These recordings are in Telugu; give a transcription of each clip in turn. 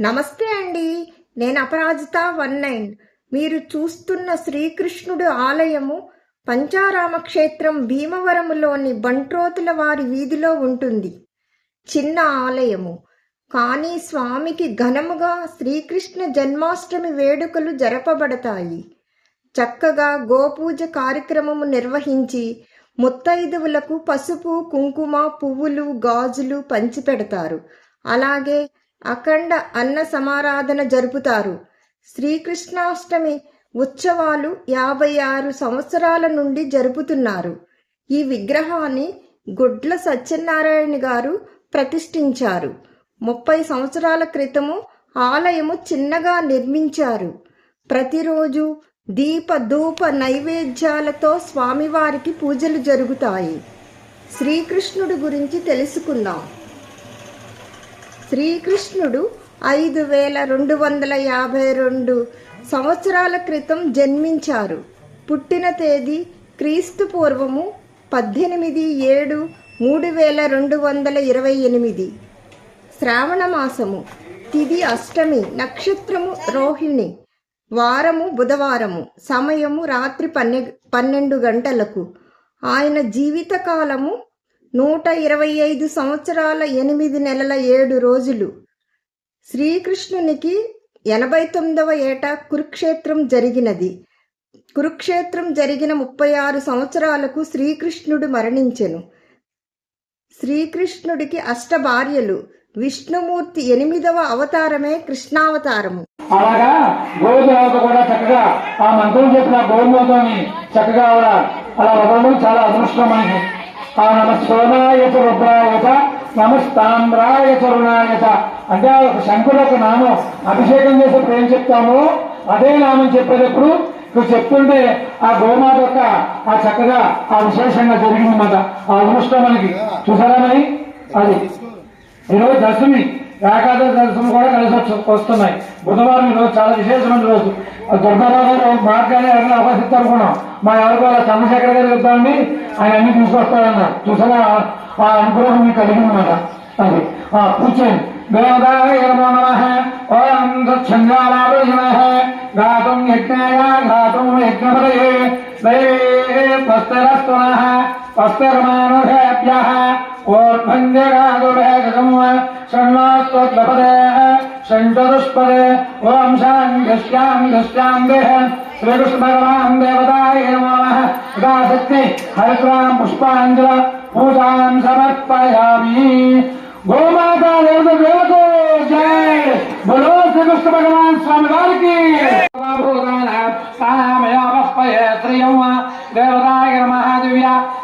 నమస్తే అండి. నేను అపరాజిత వన్ నైన్. మీరు చూస్తున్న శ్రీకృష్ణుడు ఆలయము పంచారామ క్షేత్రం భీమవరములోని బంట్రోతుల వారి వీధిలో ఉంటుంది. చిన్న ఆలయము. కానీ స్వామికి ఘనముగా శ్రీకృష్ణ జన్మాష్టమి వేడుకలు జరపబడతాయి. చక్కగా గోపూజ కార్యక్రమము నిర్వహించి ముత్తైదువులకు పసుపు కుంకుమ పువ్వులు గాజులు పంచిపెడతారు. అలాగే అఖండ అన్న సమారాధన జరుపుతారు. శ్రీకృష్ణాష్టమి ఉత్సవాలు యాభై ఆరు సంవత్సరాల నుండి జరుపుతున్నారు. ఈ విగ్రహాన్ని గుడ్ల సత్యనారాయణ గారు ప్రతిష్ఠించారు. ముప్పై సంవత్సరాల క్రితము ఆలయము చిన్నగా నిర్మించారు. ప్రతిరోజు దీప ధూప నైవేద్యాలతో స్వామివారికి పూజలు జరుగుతాయి. శ్రీకృష్ణుడి గురించి తెలుసుకుందాం. శ్రీకృష్ణుడు ఐదు వేల రెండు వందల యాభై రెండు సంవత్సరాల క్రితం జన్మించారు. పుట్టిన తేదీ క్రీస్తు పూర్వము పద్దెనిమిది ఏడు మూడు వేల రెండు వందల ఇరవై ఎనిమిది. శ్రావణ మాసము తిది అష్టమి నక్షత్రము రోహిణి. వారము బుధవారము సమయము రాత్రి పన్నె పన్నెండు గంటలకు. ఆయన జీవితకాలము నూట ఇరవై ఐదు సంవత్సరాల ఎనిమిది నెలల ఏడు రోజులు. శ్రీకృష్ణునికి ఎనభై తొమ్మిదవ ఏట కురుక్షేత్రం జరిగినది. కురుక్షేత్రం జరిగిన ముప్పై ఆరు సంవత్సరాలకు శ్రీకృష్ణుడు మరణించెను. శ్రీకృష్ణుడికి అష్టభార్యలు. విష్ణుమూర్తి ఎనిమిదవ అవతారమే కృష్ణావతారము. అలాగా? గోదేవత కూడా చక్కగా ఆ మంత్రం చెప్పిన గోమూతని చక్కగా అలా వదలడం చాలా అదృష్టం ఆ నమ సోనాయచ రుద్రాయచ నమస్తామ్రాయచ రుణాయచ అంటే ఆ ఒక శంకుడు ఒక నామం అభిషేకం చేసేప్పుడు ఏం చెప్తామో? అదే నామం చెప్పేటప్పుడు నువ్వు చెప్తుంటే ఆ గోమాత యొక్క ఆ చక్కగా ఆ విశేషంగా జరిగిందన్నమాట. ఆ అదృష్టం మనకి. చూసారా మరి? అది. ఈరోజు దశమి. ఏకాదశి దర్శనం కూడా కలిసి వచ్చి వస్తున్నాయి. బుధవారం ఈరోజు చాలా విశేషమైన రోజు. ఆ దుర్గారావు మార్గాన్ని ఎవరైనా అవకాశిస్తారు అనుకున్నాం మా ఎవరికో అలా చంద్రశేఖర్ గారు చెప్తామని ఆయన అన్ని తీసుకొస్తారన్నారు చూసారా? ఆ- ఆ అనుగ్రహం మీకు కలిగిందన్నమాట. అది. ఆ కూర్చోండి దేవదాయ నమో నమః ఓం దక్షిణాలాభ నమః. గాతుం యజ్ఞాయ గాతుం యజ్ఞపదయే. దైవే స్వస్తిరస్తునః స్వస్తిర్మానుషేభ్యः ఓర్భంజగాదుభేదకం షణ్ణోత్వద్లపదే షణ్చతుష్పదే ఓం శాంతిశ్యాం దుశ్యాం దేహ శ్రీకృష్ణ భగవాన్ దేవతాయ నమో నమః యథాశక్తి హరిద్రాం పుష్పాంజల పూజాం సమర్పయామి గోమాతా దేవత దేవతో జై బలో శ్రీకృష్ణ భగవాన్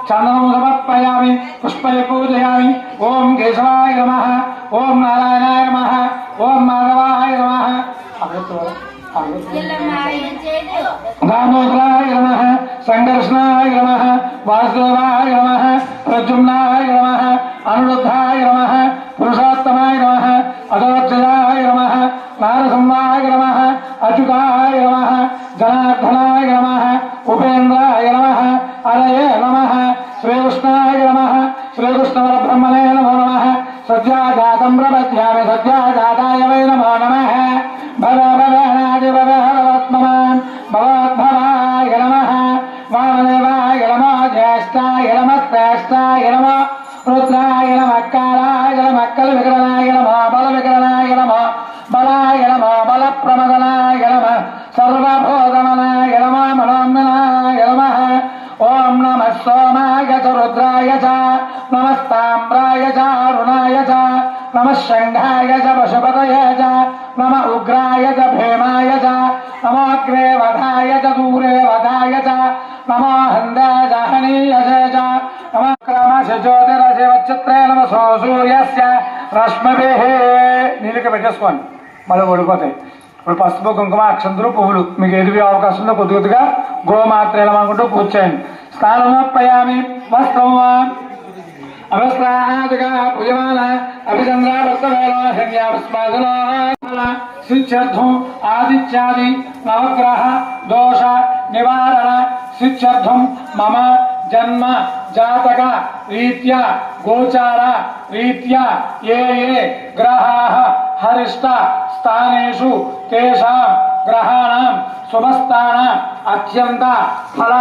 చందనం సమర్పయామి పుష్పై పూజయామి ఓం కేశవాయ నమ ఓం నారాయణాయ నమ ఓం మాధవాయ నమ దామోదరాయ నమ సంఘర్షణాయ నమ వాసుదేవాయ నమ ప్రజుమ్నాయ నమ అనురుద్ధాయ నమ పురుషోత్తమాయ నమ అదోర్జయాయ నమ నారసింహాయ నమ అచ్యుతాయ శ్రీకృష్ణ బ్రహ్మణే నమో నమః సజ్జాజాతం ప్రపద్యామి సజ్జాజాతాయ వై నమో నమః భవ భవేనాది భవత్మమాన్ భవద్భవాయ నమః వామదేవాయ నమో జ్యేష్ఠాయ నమ శ్రేష్ఠాయ నమో రుద్రాయ నమ శంఘాయ చ పశుపతయ చ నమ ఉగ్రాయ చ భీమాయ చ నమోగ్రే వధాయ చ దూరే వధాయ చ నమో హందాజహనీయసే చ నమ క్రమశ జ్యోతిరసే వచ్చిత్రే నమ సూర్యస్య రశ్మిభిః నీళ్ళకి పెట్టేసుకోండి మళ్ళీ ఓడిపోతాయి ఇప్పుడు పసుపు కుంకుమ అక్షంతులు పువ్వులు. మీకు ఎదిగే అవకాశం ఉందో కొద్ది కొద్దిగా గోమాత్రేలం అనుకుంటూ పూజ చేయండి. స్నానమప్పయామి వస్త్రం అవస్త్రాదిగా పూజమాన सिद्धम आदित्यादि नवग्रह दोष निवारण सिद्धम मम जन्म जातक रीत्या गोचार रीत्या ये ये ग्रहाः हरिष्ट स्थानेषु तेषां ग्रहाणां शुभस्थान अत्यन्त फल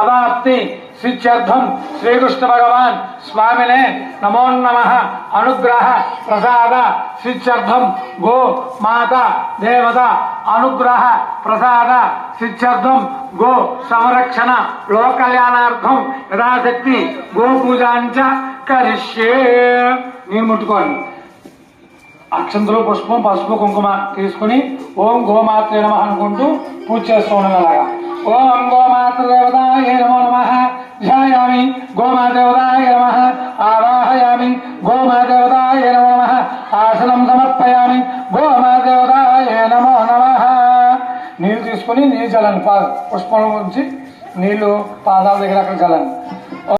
अवाप्ति సిత్యర్థం శ్రీకృష్ణ భగవాన్ స్వామినే నమో నమ అనుగ్రహ ప్రసాద సిత్యర్థం గో మాత దేవత అనుగ్రహ ప్రసాద సిత్యర్థం గో సంరక్షణ లోకల్యాణార్థం యథాశక్తి గో పూజాంచ కరిష్యే నేను ముట్టుకోండి అక్షంతలు పుష్పం పసుపు కుంకుమ తీసుకుని ఓం గోమాత్రే నమ అనుకుంటూ పూజ చేస్తూ ఉండాలి అలాగా ఓం గోమాత్ర దేవత నమో నమ। ధ్యాయామి గోమాదేవతాయ నమ ఆవాహయామి గోమాదేవతాయ నమో నమ ఆసనం సమర్పయామి గోమాదేవతాయ నమో నమ నీళ్ళు తీసుకుని నీళ్ళు చల్లండి పా పుష్పం ఉంచి నీళ్ళు పాదాల దగ్గర అక్కడ చల్లండి